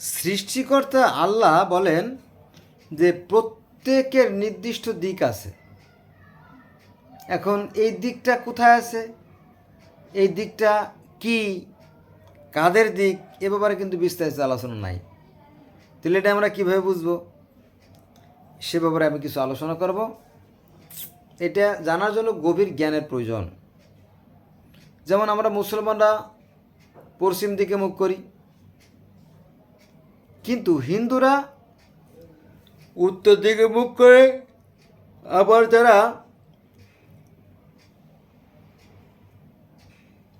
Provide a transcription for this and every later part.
সৃষ্টিকর্তা আল্লাহ বলেন যে প্রত্যেকের নির্দিষ্ট দিক আছে। এখন এই দিকটা কোথায় আছে? এই দিকটা কি? কাদের দিক? এ ব্যাপারে কিন্তু বিস্তারিত আলোচনা নাই। তাহলে এটা আমরা কীভাবে বুঝব? সে ব্যাপারে আমি কিছু আলোচনা করব। এটা জানার জন্য গভীর জ্ঞানের প্রয়োজন। যেমন আমরা মুসলমানরা পশ্চিম দিকে মুখ করি কিন্তু হিন্দুরা উত্তর দিকে মুখ করে, আবার যারা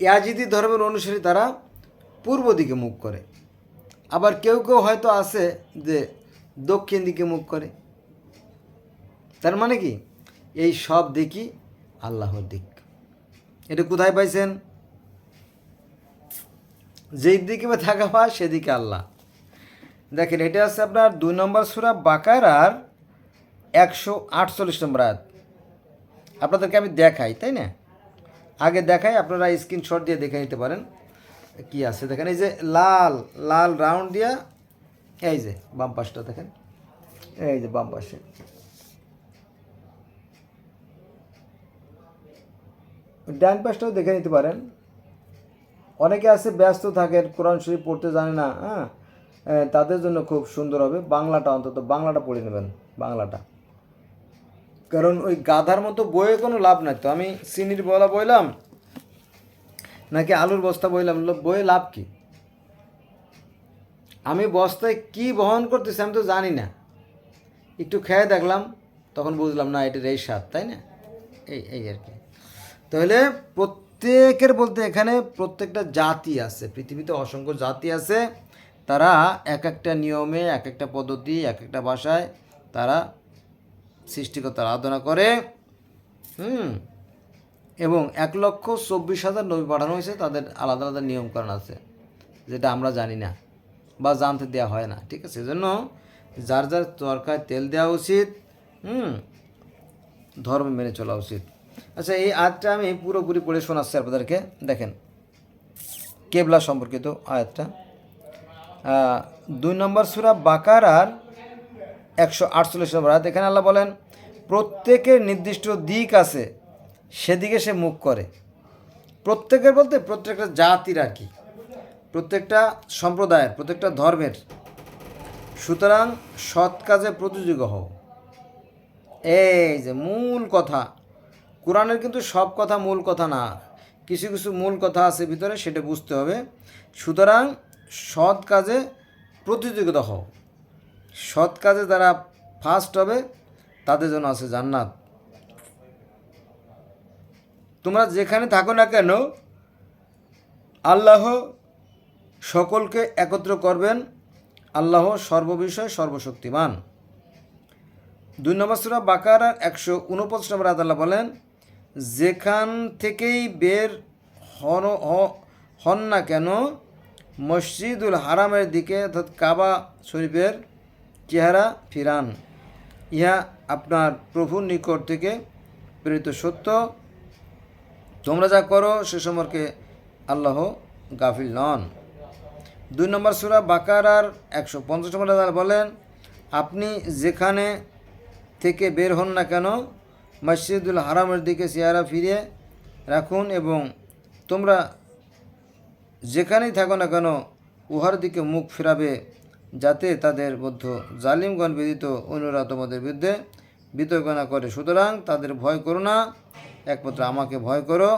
ইয়াজিদি ধর্মের অনুসারী, তারা পূর্ব দিকে মুখ করে। আবার কেউ কেউ হয়তো আছে যে দক্ষিণ দিকে মুখ করে। তার মানে কি? এই সব দিকই আল্লাহর দিক। এটা কোথায় পাইছেন? যেই দিকে থাকা পায় সেদিকে আল্লাহ। দেখেন, এটা আছে আপনার দুই নম্বর সুরা বাকারার একশো আটচল্লিশ নম্বর আয়াত। আপনাদেরকে আমি দেখাই, তাই না? আগে দেখাই, আপনারা স্ক্রিনশট দিয়ে দেখে নিতে পারেন কি আছে। দেখেন, এই যে লাল লাল রাউন্ড দিয়া, এই যে বাম পাশটা দেখেন, এই যে বাম পাশে। ডান পাশটাও দেখে নিতে পারেন। অনেকে আছে, ব্যস্ত থাকেন, কোরআন শরীফ পড়তে জানে না হ্যাঁ? তাদের জন্য খুব সুন্দর হবে। বাংলাটা অন্তত, বাংলাটা পড়ে নেবেন, বাংলাটা। কারণ ওই গাধার মতো বইয়ে কোনো লাভ নাই তো। আমি চিনির বলা বইলাম, নাকি আলুর বস্তা বইলাম বইয়ে লাভ কি? আমি বস্তায় কি বহন করতেছি আমি তো জানি না। একটু খেয়ে দেখলাম, তখন বুঝলাম, না, এটার এই স্বাদ, তাই না? এই এই আর কি। তাহলে প্রত্যেকের বলতে এখানে প্রত্যেকটা জাতি আছে, পৃথিবীতে অসংখ্য জাতি আছে। তারা এক একটা নিয়মে এক একটা পদ্ধতি এক একটা ভাষায় তারা সৃষ্টিকর্তার আরাধনা করে। হুম। এবং এক লক্ষ চব্বিশ হাজার নবী পাঠানো হয়েছে, তাদের আলাদা আলাদা নিয়মকানুন আছে, যেটা আমরা জানি না বা জানতে দেওয়া হয় না, ঠিক আছে? এজন্য যার যার তরকায় তেল দেওয়া উচিত, হুম, ধর্ম মেনে চলা উচিত। আচ্ছা এই আয়াতটা আমি পুরোপুরি পড়ে শোনাচ্ছি আপনাদেরকে। দেখেন, কেবলা সম্পর্কিত আয়াতটা। দুই নম্বর সুরা বাকারার একশো আটচল্লিশ নম্বর আয়াত। এখানে আল্লাহ বলেন, প্রত্যেকের নির্দিষ্ট দিক আছে, সেদিকে সে মুখ করে। প্রত্যেকের বলতে প্রত্যেকটা জাতির আর কি। প্রত্যেকটা সম্প্রদায়ের, প্রত্যেকটা ধর্মের। সুতরাং সৎ কাজে প্রতিযোগী হও। এই যে মূল কথা, কোরআনের কিন্তু সব কথা মূল কথা না। কিছু কিছু মূল কথা আছে ভিতরে, সেটা বুঝতে হবে। সুতরাং সৎ কাজে প্রতিযোগিতা হও। সৎ কাজে যারা ফার্স্ট হবে, তাদের জন্য আছে জান্নাত। তোমরা যেখানে থাকো না কেন, আল্লাহ সকলকে একত্র করবেন। আল্লাহ সর্ববিষয় সর্বশক্তিমান। দুই নম্বর সুরা বাকারার একশো উনপঞ্চাশ নম্বর আদাল্লাহ বলেন, যেখান থেকেই বের হন হন না কেন মসজিদুল হারামের দিকে অর্থাৎ কাবা শরীফের চেহারা ফিরান। ইহা আপনার প্রভুর নিকট থেকে প্রেরিত সত্য। তোমরা যা করো, সে সম্পর্কে আল্লাহ গাফিল নন। দুই নম্বর সুরা বাকারার একশো পঞ্চাশ নম্বর বলেন, আপনি যেখানে থেকে বের হন না কেন, মসজিদুল হারামের দিকে চেহারা ফিরে রাখুন এবং তোমরা যেখানেই থাকো না কেন, উহার দিকে মুখ ফেরাবে যাতে তাদের মধ্য জালিমগণ ব্যতীত অন্যরা তোমাদের বিরুদ্ধে বিতর্কনা করে। সুতরাং তাদের ভয় করো না, একমাত্র আমাকে ভয় করো,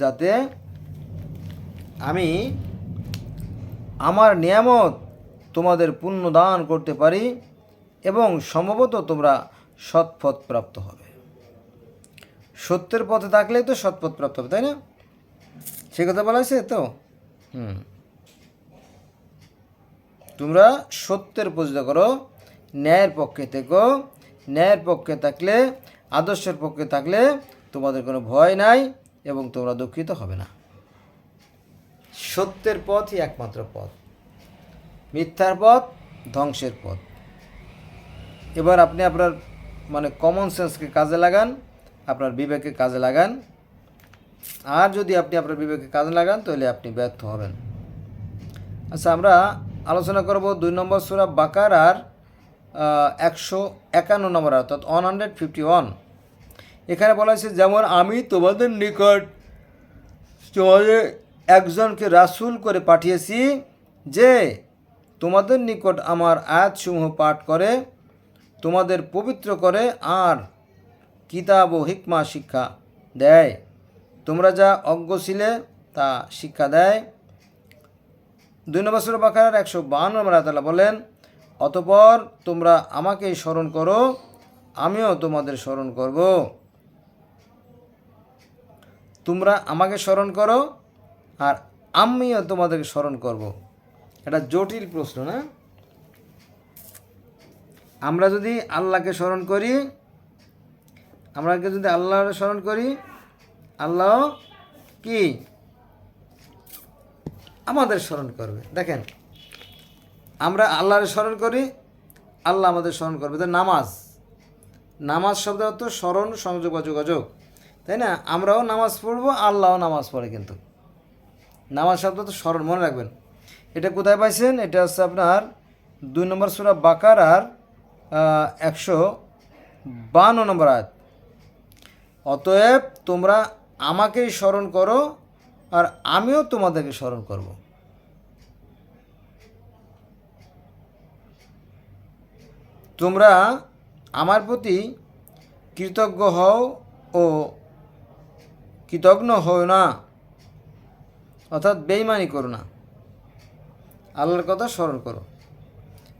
যাতে আমি আমার নিয়ামত তোমাদের পুণ্য দান করতে পারি এবং সম্ভবত তোমরা সৎপথ প্রাপ্ত হবে। সত্যের পথে থাকলেই তো সৎপথ প্রাপ্ত হবে, তাই না? সে কথা বলা হয়েছে তো? তোমরা সত্যের পূজা করো, ন্যায়ের পক্ষে থেকো, ন্যায়ের পক্ষে থাকলে, আদর্শের পক্ষে থাকলে তোমাদের কোনো ভয় নাই এবং তোমরা দুঃখিত হবে না। সত্যের পথই একমাত্র পথ। মিথ্যার পথ, ধ্বংসের পথ। এবার আপনি আপনার মানে কমন সেন্সকে কাজে লাগান, আপনার বিবেকে কাজে লাগান আর যদি আপনি আপনার বিবেকে কাজে লাগান, তাহলে আপনি ব্যর্থ হবেন। আচ্ছা আমরা আলোচনা করব দুই নম্বর সুরা বাকার আর একশো একান্ন নম্বর অর্থাৎ ওয়ান হান্ড্রেড ফিফটি ওয়ান এখানে বলা হয়েছে, যেমন আমি তোমাদের নিকট তোমাদের একজনকে রাসুল করে পাঠিয়েছি, যে তোমাদের নিকট আমার আয়াতসমূহ পাঠ করে, তোমাদের পবিত্র করে, আর কিতাব ও হিকমা শিক্ষা দেয়। তোমরা যা অজ্ঞ ছিলে তা শিক্ষা দেয়। দুই নম্বর সুরা বাকার একশো বাহান্ন নম্বর আয়তাল্লাহ বলেন, অতপর তোমরা আমাকেই স্মরণ করো, আমিও তোমাদের স্মরণ করব। তোমরা আমাকে স্মরণ করো আর আমিও তোমাদেরকে স্মরণ করব। এটা জটিল প্রশ্ন না? আমরা যদি আল্লাহকে স্মরণ করি আমরাকে যদি আল্লাহর স্মরণ করি আল্লাহ কি? আমাদের স্মরণ করবে। দেখেন, আমরা আল্লাহর স্মরণ করি, আল্লাহ আমাদের স্মরণ করবে। তো নামাজ। নামাজ শব্দ অর্থ স্মরণ, সংযোগ বা যোগাযোগ। তাই না? আমরাও নামাজ পড়ব, আল্লাহও নামাজ পড়ে কিন্তু। নামাজ শব্দ তো স্মরণ, মনে রাখবেন। এটা কোথায় পাইছেন? এটা হচ্ছে আপনার দুই নম্বর সুরা বাকার আর একশো বান্ন নম্বর আয়াত। অতএব তোমরা আমাকেই স্মরণ করো আর আমিও তোমাদেরকে স্মরণ করব। তোমরা আমার প্রতি কৃতজ্ঞ হও ও কৃতজ্ঞ হও না, অর্থাৎ বেইমানি করো না। আল্লাহর কথা স্মরণ করো।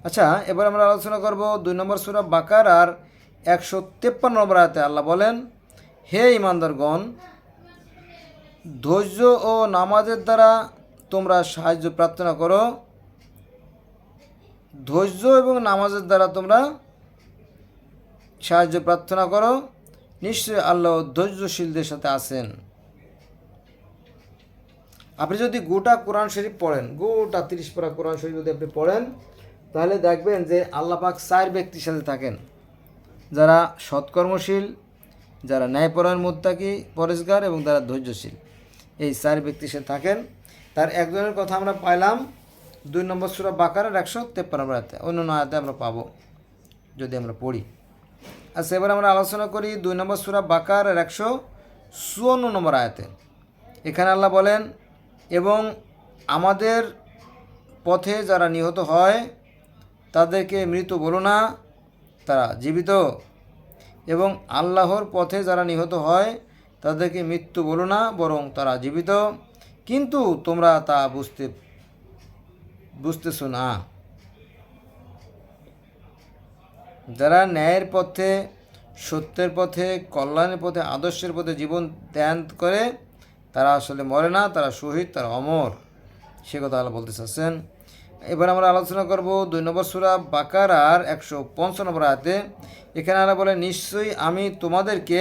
আচ্ছা এবার আমরা আলোচনা করব দুই নম্বর সুরা বাকার আর একশো তেপ্পান্ন নম্বর আয়াতে আল্লাহ বলেন, হে ইমানদারগণ ধৈর্য ও নামাজের দ্বারা তোমরা সাহায্য প্রার্থনা করো। ধৈর্য এবং নামাজের দ্বারা তোমরা সাহায্য প্রার্থনা করো। নিশ্চয়ই আল্লাহ ধৈর্যশীলদের সাথে আছেন। আপনি যদি গোটা কোরআন শরীফ পড়েন, গোটা তিরিশ পারা কোরআন শরীফ যদি আপনি পড়েন, তাহলে দেখবেন যে আল্লাহ পাক চার ব্যক্তির সাথে থাকেন। যারা সৎকর্মশীল, যারা ন্যায়পরায়ণ মোত্তাকি, পরেশগার এবং যারা ধৈর্যশীল। এই চার ব্যক্তি সে থাকেন। তার একজনের কথা আমরা পাইলাম দুই নম্বর সুরা বাকারের একশো তেপ্পান্ন নম্বর আয়তে। অন্য আয়তে আমরা পাবো, যদি আমরা পড়ি। আচ্ছা এবার আমরা আলোচনা করি দুই নম্বর সুরা বাকারের একশো চুয়ান্ন নম্বর আয়াতে। এখানে আল্লাহ বলেন, এবং আমাদের পথে যারা নিহত হয়, তাদেরকে মৃত বলো না, তারা জীবিত। এবং আল্লাহর পথে যারা নিহত হয় তাদেরকে মৃত্যু বলো না, বরং তারা জীবিত। কিন্তু তোমরা তা বুঝতে, বুঝতেছো না। যারা ন্যায়ের পথে, সত্যের পথে, কল্যাণের পথে, আদর্শের পথে জীবন ত্যান করে, তারা আসলে মরে না, তারা শহীদ, তারা অমর। সে কথা আল্লাহ বলতে চাচ্ছেন। এবার আমরা আলোচনা করব দুই নম্বর সুরা বাকার আর একশো পঞ্চান্ন নম্বর আয়াতে। এখানে আল্লাহ বলে নিশ্চয়ই আমি তোমাদেরকে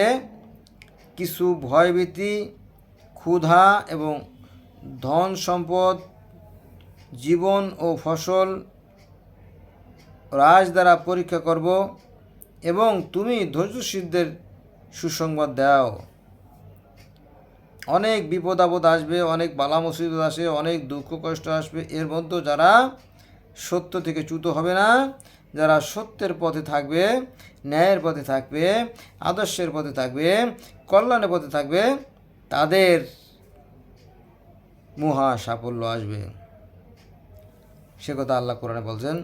কিছু ভয়ভীতি, ক্ষুধা এবং ধন সম্পদ, জীবন ও ফসল রাজ দ্বারা পরীক্ষা করব এবং তুমি ধৈর্যশীলদের সুসংবাদ দাও। অনেক বিপদ আপদ আসবে, অনেক বালা মুসিবত আসে, অনেক দুঃখ কষ্ট আসবে। এর মধ্যে যারা সত্য থেকে চ্যুত হবে না, যারা সত্যের পথে থাকবে ন্যায়ের পথে থাকবে, আদর্শের পথে থাকবে, কল্যাণের পথে থাকবে, তাদের মহা সাফল্য আসবে। সে কথা আল্লাহ কোরআনে বলছেন।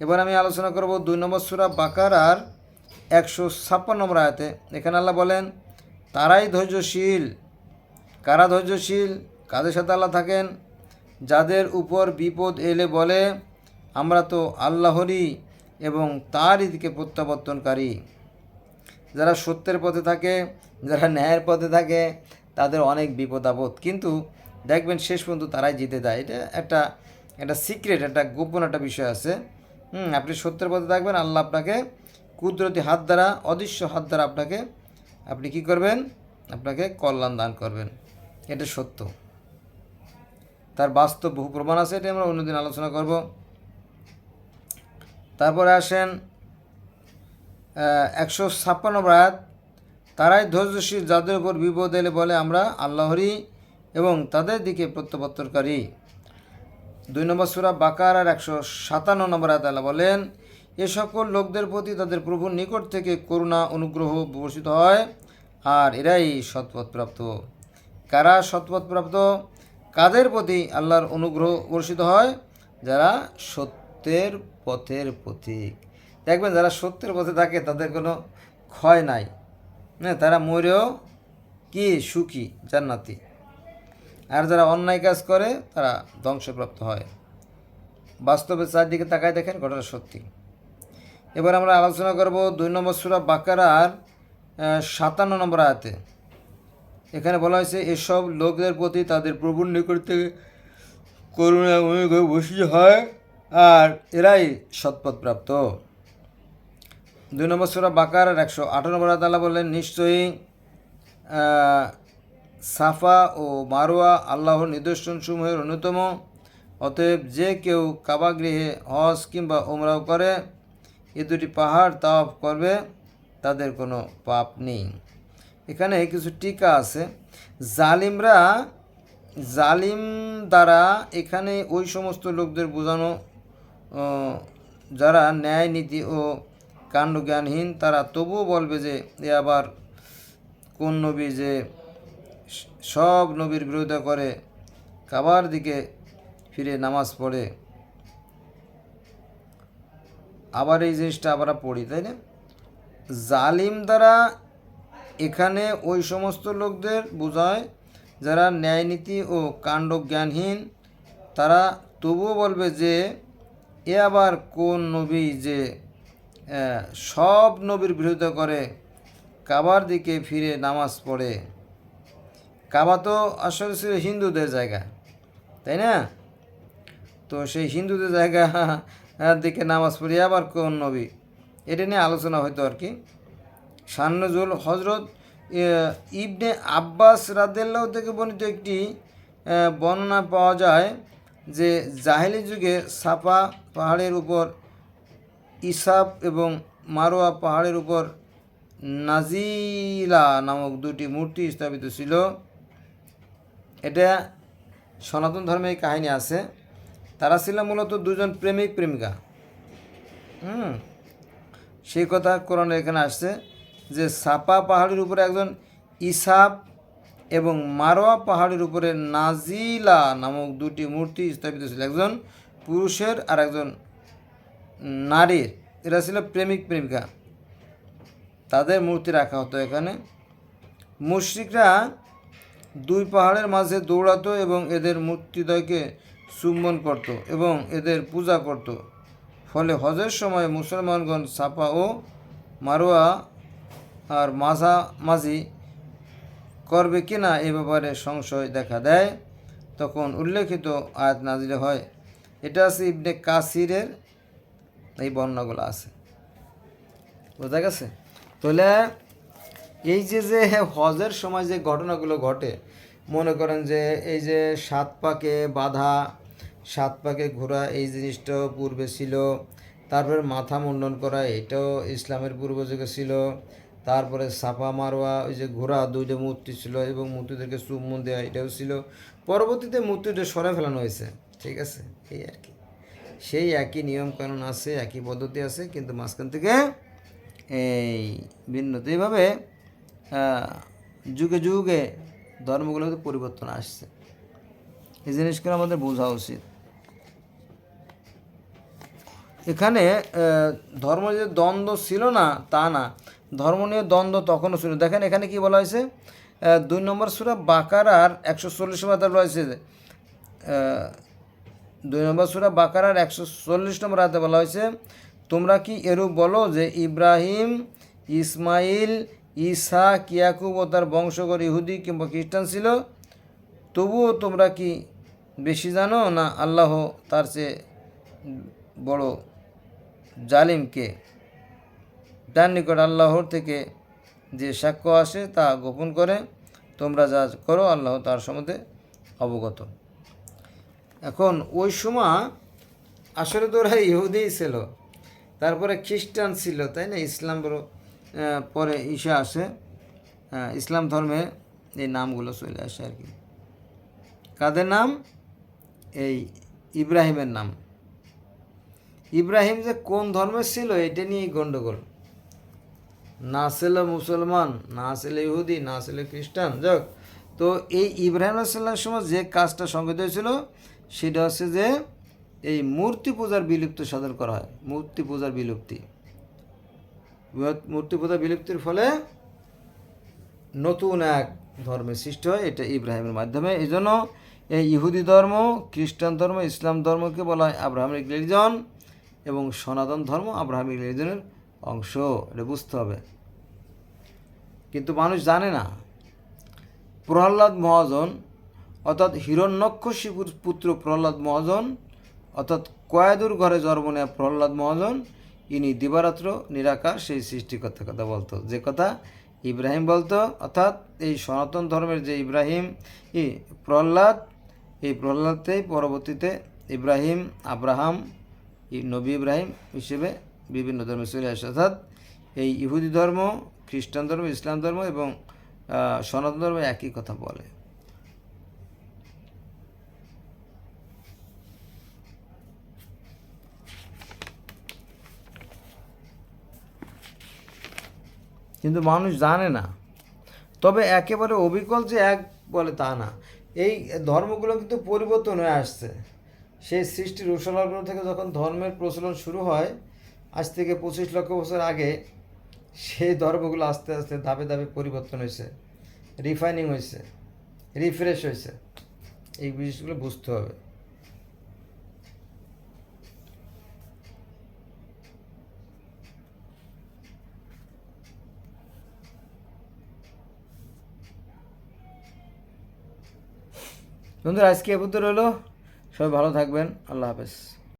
এবার আমি আলোচনা করব দুই নম্বর সুরা বাকার আর একশো ছাপ্পান্ন নম্বর আয়াতে। এখানে আল্লাহ বলেন, তারাই ধৈর্যশীল। কারা ধৈর্যশীল? কাদের সাথে আল্লাহ থাকেন? যাদের উপর বিপদ এলে বলে, আমরা তো আল্লাহরই এবং তারই দিকে প্রত্যাবর্তনকারী। যারা সত্যের পথে থাকে, যারা ন্যায়ের পথে থাকে, তাদের অনেক বিপদ আপদ। কিন্তু দেখবেন শেষ পর্যন্ত তারাই জিতে দেয় এটা একটা একটা সিক্রেট একটা গোপন একটা বিষয় আছে। হুম, আপনি সত্যের পথে থাকবেন, আল্লাহ আপনাকে কুদরতি হাত দ্বারা, অদৃশ্য হাত দ্বারা আপনাকে, আপনি কি করবেন? আপনাকে কল্যাণ দান করবেন। এটা সত্য। তার বাস্তব বহু প্রমাণ আছে, এটা আমরা অন্যদিন আলোচনা করব। তারপরে আসেন একশো ছাপ্পান্ন আয়াত তারাই ধৈর্যশীল, যাদের উপর বিপদ এলে বলে আমরা আল্লাহরই এবং তাদের দিকে প্রত্যাবর্তনকারী। দুই নম্বর সুরা বাকার আর একশো সাতান্ন নম্বর আয়তাল্লাহ বলেন, এ সকল লোকদের প্রতি তাদের প্রভুর নিকট থেকে করুণা, অনুগ্রহ বর্ষিত হয়, আর এরাই সৎপথপ্রাপ্ত। কারা সৎপথপ্রাপ্ত? কাদের প্রতি আল্লাহর অনুগ্রহ বর্ষিত হয়? যারা সত্যের পথের পথিক দেখবেন যারা সত্যের পথে থাকে, তাদের কোনো ক্ষয় নাই। হ্যাঁ তারা মরেও কি সুখী, জান্নাতি। আর যারা অন্যায় কাজ করে, তারা ধ্বংসপ্রাপ্ত হয়। বাস্তবে চারদিকে তাকায় দেখেন, ঘটনা সত্যি। এবার আমরা আলোচনা করব দুই নম্বর সুরা বাকারার সাতান্ন নম্বর আয়াতে। এখানে বলা হয়েছে, এসব লোকদের প্রতি তাদের প্রভুর নিকট থেকে করুণা অনুগ্রহ বসিয়ে হয়। আর এরাই সৎপথপ্রাপ্ত দুই নম্বর সুরা বাকার একশো আঠারো নম্বর আদাল্লাহ বললেন, নিশ্চয়ই সাফা ও মারোয়া আল্লাহর নিদর্শনসমূহের অন্যতম। অতএব যে কেউ কাবা গৃহে হজ কিংবা ওমরাও করে এ দুটি পাহাড় তাওয়াফ করবে, তাদের কোনো পাপ নেই। এখানে কিছু টিকা আছে। জালিমরা, জালিম দ্বারা এখানে ওই সমস্ত লোকদের বোঝানো যারা ন্যায় নীতি ও কাণ্ডজ্ঞানহীন, তারা তবুও বলবে যে, এ আবার কোন নবী যে সব নবীর বিরোধিতা করে কাবার দিকে ফিরে নামাজ পড়ে। আবার এই জিনিসটা আমরা পড়ি, তাই না? জালিম দ্বারা এখানে ওই সমস্ত লোকদের বোঝায়, যারা ন্যায়নীতি ও কাণ্ড জ্ঞানহীন তারা তবুও বলবে যে এ আবার কোন নবী যে সব নবীর বিরোধিতা করে, কাবার দিকে ফিরে নামাজ পড়ে? কাবা তো আসলে ছিল হিন্দুদের জায়গা, তাই না? তো সেই হিন্দুদের জায়গা দিকে নামাজ পড়ে আবার কোন নবী? এটা নিয়ে আলোচনা হয়তো আর কি। সান্নজুল হজরত ইবনে আব্বাস রাদেল্লাহ থেকে বর্ণিত একটি বর্ণনা পাওয়া যায় যে জাহেলি যুগে সাপা পাহাড়ের উপর, ইসাব এবং মারোয়া পাহাড়ের উপর নাজিলা নামক দুটি মূর্তি স্থাপিত ছিল। এটা সনাতন ধর্মের কাহিনী আছে। তারা ছিল মূলত দুজন প্রেমিক প্রেমিকা। হুম, সেই কথা কোরআনে এখানে আসছে যে সাপা পাহাড়ের উপরে একজন ইসাব এবং মারোয়া পাহাড়ের উপরে নাজিলা নামক দুটি মূর্তি স্থাপিত ছিল। একজন পুরুষের আর একজন নারীর। এরা ছিল প্রেমিক, প্রেমিকা। তাদের মূর্তি রাখা হতো এখানে। মুশ্রিকরা দুই পাহাড়ের মাঝে দৌড়াতো এবং এদের মূর্তিদ্বয়কে চুম্বন করত এবং এদের পূজা করত। ফলে হজের সময় মুসলমানগণ সাপা ও মারোয়া আর মাঝামাঝি করবে কিনা এ ব্যাপারে সংশয় দেখা দেয়। তখন উল্লেখিত আয়াত নাজিলে হয়, এটা আছে ইবনে কাসিরের, এই বর্ণনাগুলো আছে। বোঝা গেছে? তাহলে এই যে যে হজের সময় যে ঘটনাগুলো ঘটে, মনে করেন যে এই যে সাত পাকে বাধা, সাত পাকে ঘোরা, এই জিনিসটাও পূর্বে ছিল, তারপরে মাথা মুন্ডন করা, এটাও ইসলামের পূর্বযুগে ছিল তারপরে সাপা মারোয়া, ওই যে ঘোড়া, দুইটা মূর্তি ছিল এবং মূর্তিদেরকে চুম্বন দেওয়া এটাও ছিল। পরবর্তীতে মূর্তিটা সরে ফেলানো হয়েছে, ঠিক আছে? এই আর কি। সেই একই নিয়ম কানুন আছে, একই পদ্ধতি আছে, কিন্তু মাঝখান থেকে এই ভিন্নতা এইভাবে যুগে যুগে ধর্মগুলোতে পরিবর্তন আসছে। এই জিনিসগুলো আমাদের বোঝা উচিত। এখানে ধর্ম যে দ্বন্দ্ব ছিল না, তা না। ধর্ম নিয়ে দ্বন্দ্ব তখনও ছিল দেখেন এখানে কি বলা হয়েছে? দুই নম্বর সুরা বাকারার একশো চল্লিশ বলা হয়েছে দুই নম্বর সুরা বাকারার একশো চল্লিশ নম্বর হাতে বলা হয়েছে, তোমরা কি এরূপ বলো যে ইব্রাহিম, ইসমাইল ইসা কিয়াকুব ও তার বংশগর ইহুদি কিংবা খ্রিস্টান ছিল? তবুও তোমরা কি বেশি জানো না আল্লাহ তার চেয়ে বড় জালিমকে? তার নিকট আল্লাহর থেকে যে সাক্ষ্য আসে তা গোপন করে তোমরা যা করো আল্লাহ তার সম্বন্ধে অবগত। এখন ওই সময় আসলে তো ওরা ইহুদিই ছিল, তারপরে খ্রিস্টান ছিল, তাই না? ইসলাম পরে ঈশা আসে ইসলাম ধর্মে এই নামগুলো চলে আসে আর কি। কাদের নাম? এই ইব্রাহিমের নাম। ইব্রাহিম যে কোন ধর্মের ছিল, এটা নিয়েই গণ্ডগোল না ছিল মুসলমান, না ছিল ইহুদি, না ছিল খ্রিস্টান। যাক, তো এই ইব্রাহিম আলাইসাল্লামের সময় যে কাজটা সংগঠিত হয়েছিল সেটা হচ্ছে যে এই মূর্তি পূজার বিলুপ্ত সাধন করা হয়, মূর্তি পূজার বিলুপ্তি। মূর্তি পূজার বিলুপ্তির ফলে নতুন এক ধর্মের সৃষ্টি হয়, এটা ইব্রাহিমের মাধ্যমে। এই জন্য এই ইহুদি ধর্ম, খ্রিস্টান ধর্ম, ইসলাম ধর্মকে বলা হয় আব্রাহামিক রিলিজন এবং সনাতন ধর্ম আব্রাহামিক রিলিজনের অংশ, এটা বুঝতে হবে। কিন্তু মানুষ জানে না, প্রহ্লাদ মহাজন, অর্থাৎ হিরণ্যক্ষশিপুর পুত্র প্রহ্লাদ মহাজন, অর্থাৎ কয়াদুর ঘরে জন্ম নেওয়া প্রহ্লাদ মহাজন, ইনি দিবারাত্র, নিরাকার, সেই সৃষ্টিকর্তার কথা বলতো। যে কথা ইব্রাহিম বলতো, অর্থাৎ এই সনাতন ধর্মের যে ইব্রাহিম, ই প্রহ্লাদ, এই প্রহ্লাদতেই পরবর্তীতে ইব্রাহিম, আব্রাহাম নবী ইব্রাহিম হিসেবে বিভিন্ন ধর্মে চলে আসে। অর্থাৎ এই ইহুদি ধর্ম, খ্রিস্টান ধর্ম, ইসলাম ধর্ম এবং সনাতন ধর্ম একই কথা বলে। কিন্তু মানুষ জানে না। তবে একেবারে অবিকল যে এক বলে তা না। এই ধর্মগুলো কিন্তু পরিবর্তন হয়ে আসছে। সেই সৃষ্টির উসলগ্ন থেকে যখন ধর্মের প্রচলন শুরু হয় আজ থেকে পঁচিশ লক্ষ বছর আগে সেই ধর্মগুলো আস্তে আস্তে ধাপে ধাপে পরিবর্তন হয়েছে রিফাইনিং হয়েছে রিফ্রেশ হয়েছে। এই জিনিসগুলো বুঝতে হবে। বন্ধুরা, আজকে এ পর্যন্ত রইল। সবাই ভালো থাকবেন। আল্লাহ হাফেজ।